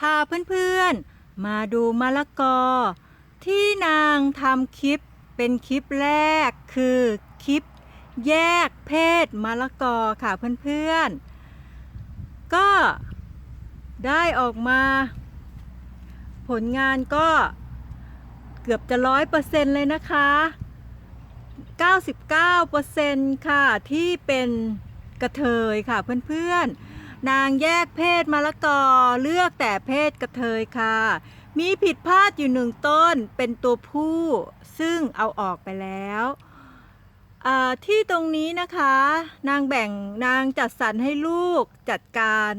พาเพื่อนๆ มาดูมะละกอ ที่นางทำคลิปเป็นคลิปแรกคือคลิปแยกเพศมะละกอค่ะเพื่อนๆ ก็ได้ออกมา ผลงานก็เกือบจะร้อยเปอร์เซ็นต์เลยนะคะ 99%ค่ะที่เป็นกระเทยค่ะเพื่อนๆ นางแยกเพศมะละกอเลือกแต่เพศกระเทยค่ะ มีผิดพลาดอยู่หนึ่งต้นเป็นตัวผู้ ซึ่งเอาออกไปแล้วที่ตรงนี้นะคะ นางแบ่งนางจัดสรรให้ลูกจัดการ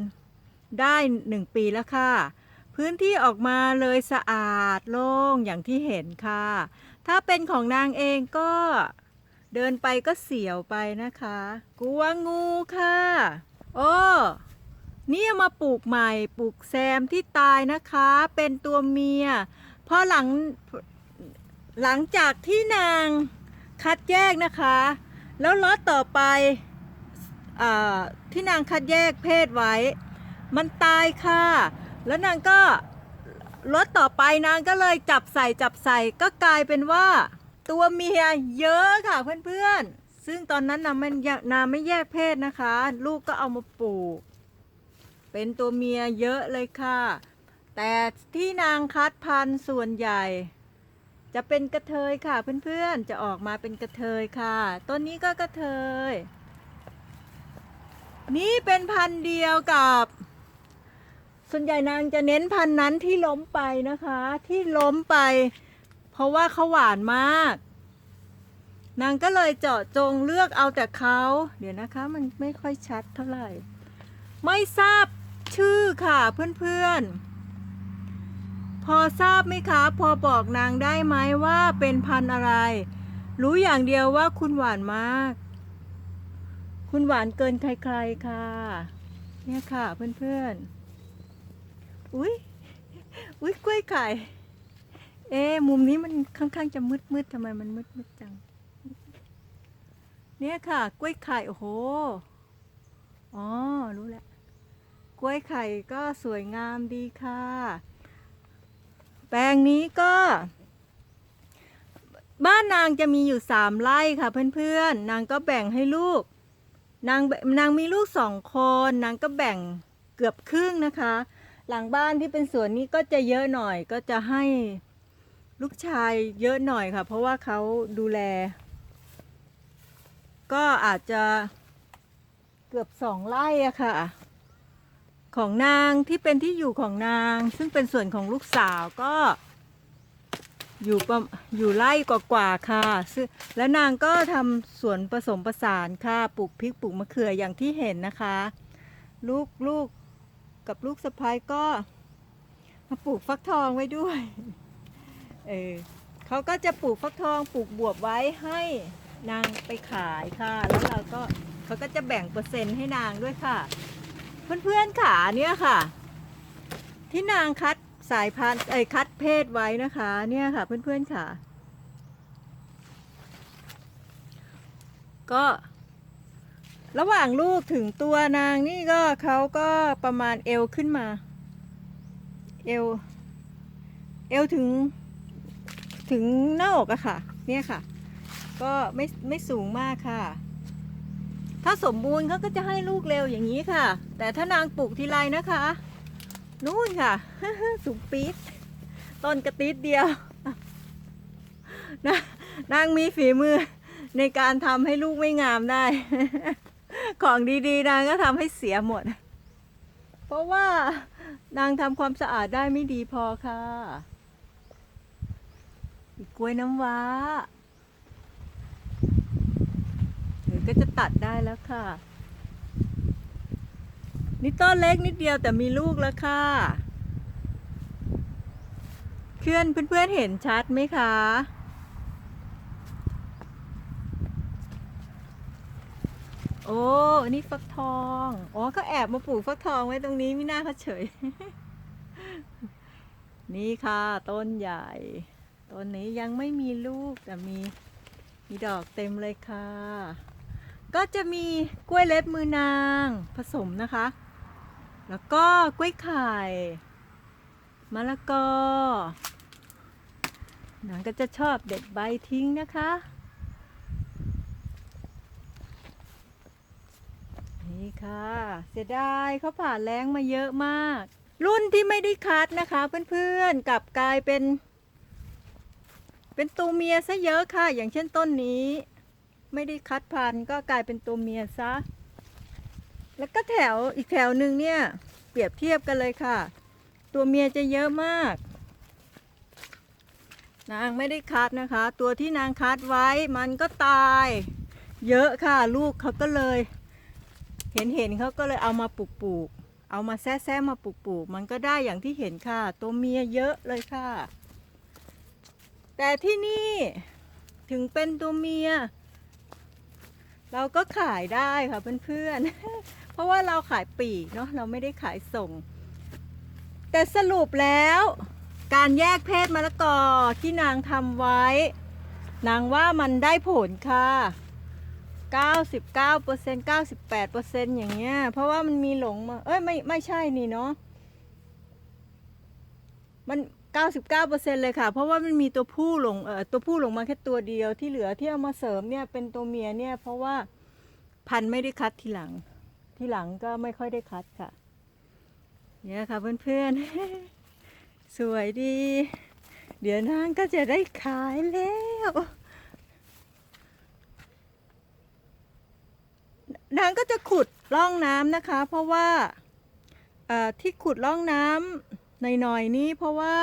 ได้หนึ่งปีแล้วค่ะ พื้นที่ออกมาเลยสะอาดโล่งอย่างที่เห็นค่ะ ถ้าเป็นของนางเองก็เดินไปก็เสียวไปนะคะ กลัวงูค่ะ โอ้ เอามาปลูกใหม่ปลูกแซมที่ตายนะคะ เป็นตัวเมียพอหลังหลังจากที่นางคัดแยกนะคะ แล้วล็อตต่อไปอที่นางคัดแยกเพศไว้ มันตายค่ะ แล้วนางก็รถต่อไปนางก็เลยจับใส่จับใส่ก็กลายเป็นว่า ตัวเมียเยอะค่ะเพื่อนๆซึ่งตอนนั้นนางไม่นางไม่แยกเพศนะคะ ลูกก็เอามาปลูก เป็นตัวเมียเยอะเลยค่ะ แต่ที่นางคัดพันธุ์ส่วนใหญ่ จะเป็นกระเทยค่ะเพื่อนๆ จะออกมาเป็นกระเทยค่ะ ต้นนี้ก็กระเทย นี่เป็นพันธุ์เดียวกับ ส่วนใหญ่นางจะเน้นพันธุ์นั้นที่ล้มไปนะคะ ที่ล้มไป เพราะว่าเขาหวานมากนางก็เลยเจาะจงเลือกเอาแต่เขา เดี๋ยวนะคะมันไม่ค่อยชัดเท่าไหร่ ไม่ทราบ ชื่อค่ะเพื่อนๆ พอทราบไหมคะ พอบอกนางได้ไหมว่าเป็นพันธุ์อะไร รู้อย่างเดียวว่าคุณหวานมาก คุณหวานเกินใครๆค่ะ เนี่ยค่ะเพื่อนๆ อุ้ยอุ้ยกล้วยไข่เอ๊มุมนี้มันค่อนข้างจะมืดมืดๆทำไมมันมืดมืดๆจัง เนี่ยค่ะ กล้วยไข่โอ้โห อ๋อ รู้แล้ว กล้วยไข่ก็สวยงามดีค่ะ แปลงนี้ก็ บ้านนางจะมีอยู่สามไร่ค่ะเพื่อนๆ นางก็แบ่งให้ลูก นางนางมีลูกสองคน นางก็แบ่งเกือบครึ่งนะคะ หลังบ้านที่เป็นสวนนี้ก็จะเยอะหน่อยก็จะให้ลูกชายเยอะหน่อยค่ะ เพราะว่าเขาดูแล ก็อาจจะเกือบสองไร่อะค่ะ ของนางที่เป็นที่อยู่ของนาง ซึ่งเป็นส่วนของลูกสาวก็ อยู่ประอยู่ไร่กว่าๆค่ะซึ่งและนางก็ทำสวนผสมผสานค่ะปลูกพริกปลูกมะเขืออย่างที่เห็นนะคะ ลูกลูกกับลูกสะพ้ายก็มาปลูกฟักทองไว้ด้วยเออเขาก็จะปลูกฟักทองปลูกบวบไว้ให้นางไปขายค่ะ แล้วเราก็เขาก็จะแบ่งเปอร์เซ็นต์ให้นางด้วยค่ะ เพื่อนๆขาเนี่ยค่ะ ที่นางคัดสายพันธุ์เอ้คัดเพศไว้นะคะ เนี่ยค่ะเพื่อนๆค่ะ ก็ ระหว่างลูกถึงตัวนางนี่ก็เขาก็ประมาณเอวขึ้นมา เอว เอวถึง ถึงหน้าอกอะค่ะ เนี่ยค่ะ ก็ไม่ไม่สูงมากค่ะ ถ้าสมบูรณ์เขาก็จะให้ลูกเร็วอย่างนี้ค่ะ แต่ถ้านางปลูกทีไรนะคะ นู่นค่ะ สูงปี๊ดต้นกระติดเดียว นะนางมีฝีมือในการทำให้ลูกไม่งามได้ ของดีๆนางก็ทำให้เสียหมด เพราะว่านางทำความสะอาดได้ไม่ดีพอค่ะ อีกกล้วยน้ำว้าเดี๋ยวก็จะ ตัดได้แล้วค่ะ นี่ต้นเล็กนิดเดียวแต่มีลูกแล้วค่ะเพื่อนเพื่อนๆเห็นชัดไหมคะโอ้อันนี้ฟักทอง อ๋อก็แอบมาปลูกฟักทองไว้ตรงนี้ไม่น่าเขาเฉย นี่ค่ะ ต้นใหญ่ ต้นนี้ยังไม่มีลูกแต่มี มีดอกเต็มเลยค่ะ ก็จะมีกล้วยเล็บมือนางผสมนะคะ แล้วก็กล้วยไข่มะละกอนางก็จะชอบเด็ดใบทิ้งนะคะ นี่ค่ะ เสียดายเขาผ่านแรงมาเยอะมาก รุ่นที่ไม่ได้คัดนะคะ เพื่อนๆกลับกลายเป็น เป็นตัวเมียซะเยอะค่ะ อย่างเช่นต้นนี้ ไม่ได้คัดพันธุ์ก็กลายเป็นตัวเมียซะ แล้วก็แถวอีกแถวหนึ่งเนี่ย เปรียบเทียบกันเลยค่ะ ตัวเมียจะเยอะมาก นางไม่ได้คัดนะคะ ตัวที่นางคัดไว้มันก็ตาย เยอะค่ะ ลูกเขาก็เลย เห็นเห็นเขาก็เลยเอามาปลูกปลูกเอามาแซ่แซ่มาปลูกปลูกมันก็ได้อย่างที่เห็นค่ะ ตัวเมียเยอะเลยค่ะ แต่ที่นี่ถึงเป็นตัวเมีย เราก็ขายได้ค่ะเพื่อนๆ เพราะว่าเราขายปีกเนาะเราไม่ได้ขายส่ง แต่สรุปแล้ว การแยกเพศมะละกอที่นางทำไว้ นางว่ามันได้ผลค่ะ 99% 98%อย่างเงี้ย เพราะว่ามันมีหลงมา เอ้ยไม่ไม่ใช่นี่เนาะ มัน 99%เลยค่ะ เพราะว่ามันมีตัวผู้หลงเออตัวผู้หลงมาแค่ตัวเดียวที่เหลือที่เอามาเสริมเนี่ยเป็นตัวเมียเนี่ยเพราะว่าพันธุ์ไม่ได้คัดทีหลัง ทีหลังก็ไม่ค่อยได้คัดค่ะเนี่ยค่ะเพื่อนๆ สวยดี เดี๋ยวนางก็จะได้ขายแล้วนางก็จะขุดร่องน้ำนะคะ เพราะว่าเอ่อที่ขุดร่องน้ำ หน่อยๆนี้เพราะว่า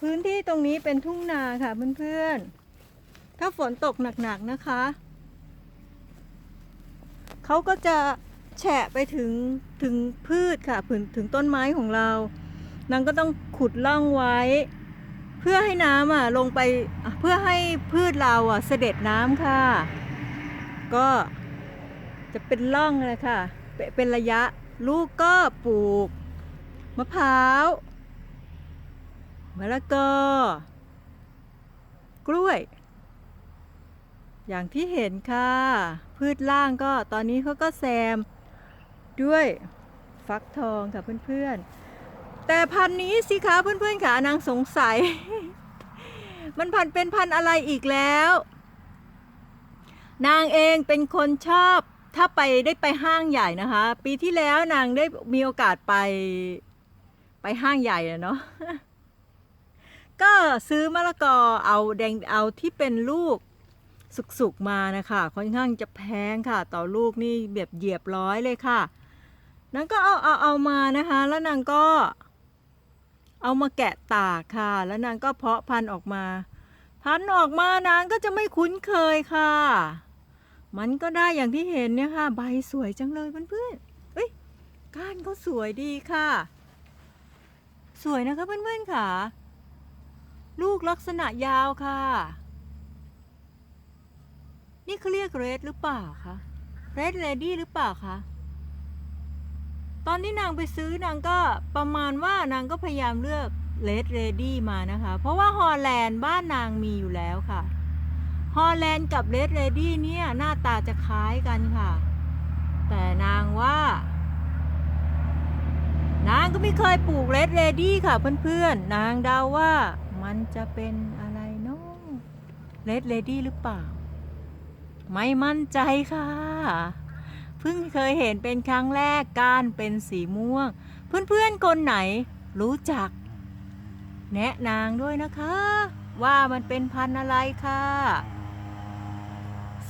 พื้นที่ตรงนี้เป็นทุ่งนาค่ะเพื่อนๆ ถ้าฝนตกหนักๆนะคะ เขาก็จะแฉะไปถึงถึงพืชค่ะถึงถึงต้นไม้ของเรา นางก็ต้องขุดร่องไว้ เพื่อให้น้ำอะลงไปเพื่อให้พืชเราอะเสด็จน้ำค่ะ ก็จะเป็นร่องเลยค่ะเป็นเป็นระยะลูกก็ปลูก มะพร้าวมะละกอกล้วย อย่างที่เห็นค่ะ พืชล่างก็ตอนนี้เขาก็แซม ด้วยฟักทองค่ะเพื่อนๆ แต่พันนี้สิคะเพื่อนๆค่ะนางสงสัย มันพันเป็นพันอะไรอีกแล้ว นางเองเป็นคนชอบถ้าไปได้ไปห้างใหญ่นะคะ ปีที่แล้วนางได้มีโอกาสไป ไปห้างใหญ่อะเนาะก็ซื้อมะละกอเอาแดงเอาที่เป็นลูกสุกๆมานะคะ ค่อนข้างจะแพงค่ะ ต่อลูกนี่แบบเหยียบร้อยเลยค่ะนางก็เอาเอาเอามานะคะ แล้วนางก็ เอามาแกะตากค่ะ แล้วนางก็เพาะพันธุ์ออกมา พันธุ์ออกมานางก็จะไม่คุ้นเคยค่ะ มันก็ได้อย่างที่เห็นเนี่ยค่ะ ใบสวยจังเลยเพื่อนๆเอ้ยก้านเขาสวยดีค่ะ สวยนะคะเพื่อนๆค่ะ ลูกลักษณะยาวค่ะ นี่เขาเรียกเรดหรือเปล่าคะเรดเลดี้หรือเปล่าคะตอนที่นางไปซื้อนางก็ประมาณว่านางก็พยายามเลือกเลดเรดี้มานะคะ เพราะว่าฮอลแลนด์บ้านนางมีอยู่แล้วค่ะ ฮอลแลนด์กับเลดเรดี้เนี่ยหน้าตาจะคล้ายกันค่ะ แต่นางว่า ก็ไม่เคยปลูกเลดเรดี้ค่ะเพื่อนๆ นางเดาว่ามันจะเป็นอะไรเนาะเลดเรดี้หรือเปล่า ไม่มั่นใจค่ะ เพิ่งเคยเห็นเป็นครั้งแรกก้านเป็นสีม่วง เพื่อนๆ คนไหนรู้จัก แนะนางด้วยนะคะ ว่ามันเป็นพันธุ์อะไรค่ะ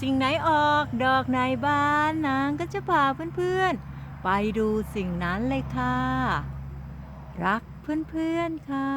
สิ่งไหนออกดอกไหนบานนางก็จะพาเพื่อนๆ ไปดูสิ่งนั้นเลยค่ะ รักเพื่อนๆค่ะ